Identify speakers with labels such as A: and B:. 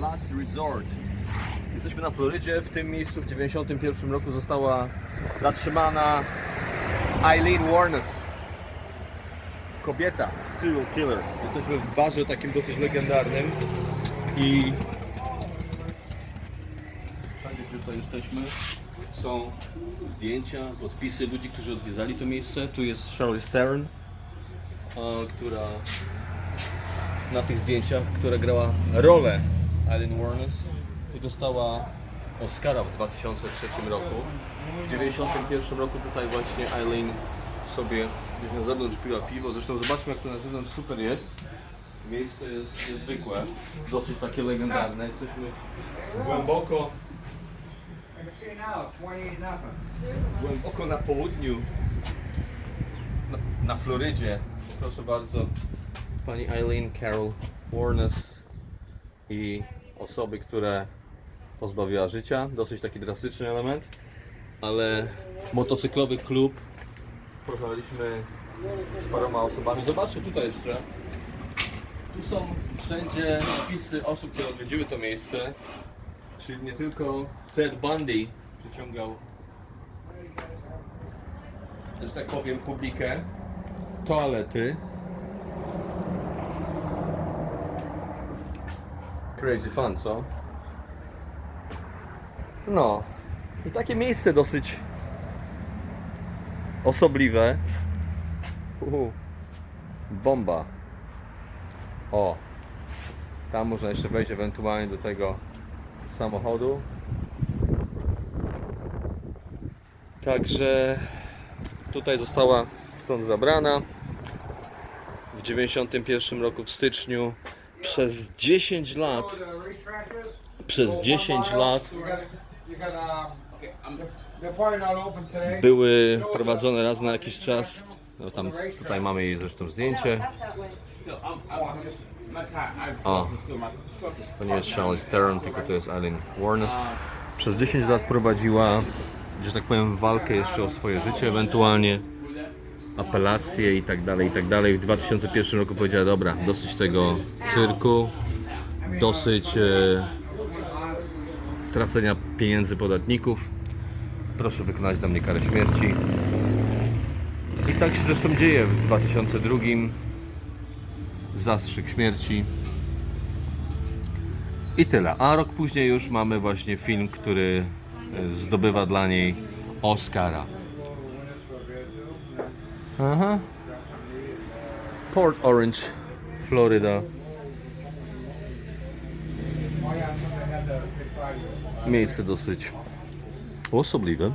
A: Last Resort. Jesteśmy na Florydzie. W tym miejscu w 91 roku została zatrzymana Eileen Warnes. Kobieta, serial killer. Jesteśmy w barze takim dosyć legendarnym i wszędzie gdzie tutaj jesteśmy są zdjęcia, podpisy ludzi, którzy odwiedzali to miejsce. Tu jest Charlize Theron, e, która na tych zdjęciach, która grała rolę Eileen Warnes i dostała Oscara w 2003 roku. W 1991 roku tutaj właśnie Eileen sobie gdzieś na zewnątrz piła piwo. Zresztą zobaczmy jak to na zewnątrz super jest. Miejsce jest niezwykłe, dosyć takie legendarne. Jesteśmy głęboko,
B: See now, 28 nothing.
A: głęboko na południu, na, na Florydzie. Proszę bardzo, pani Eileen Carol Warnes i osoby, które pozbawiła życia. Dosyć taki drastyczny element, ale motocyklowy klub porozmawialiśmy z paroma osobami. Zobaczcie tutaj jeszcze. Tu są wszędzie napisy osób, które odwiedziły to miejsce. Czyli nie tylko Ted Bundy przyciągał że tak powiem, publikę, toalety. Crazy fun, co? No. I takie miejsce dosyć osobliwe. Uhu. Bomba. O. Tam można jeszcze wejść ewentualnie do tego samochodu. Także tutaj została stąd zabrana w 91 roku w styczniu przez 10 lat przez 10 lat były prowadzone raz na jakiś czas. No tam tutaj mamy jej zresztą zdjęcie. O to nie jest Charlize Theron tylko to jest Eileen Warnes. Przez 10 lat prowadziła że tak powiem walkę jeszcze o swoje życie ewentualnie apelacje i tak dalej i tak dalej. W 2001 roku powiedziała dobra dosyć tego cyrku dosyć e, tracenia pieniędzy podatników. Proszę wykonać dla mnie karę śmierci. I tak się zresztą dzieje. W 2002 zastrzyk śmierci. I tyle. A rok później już mamy właśnie film, który e, zdobywa dla niej Oscara. Aha. Port Orange, Florida. Miejsce dosyć osobliwe.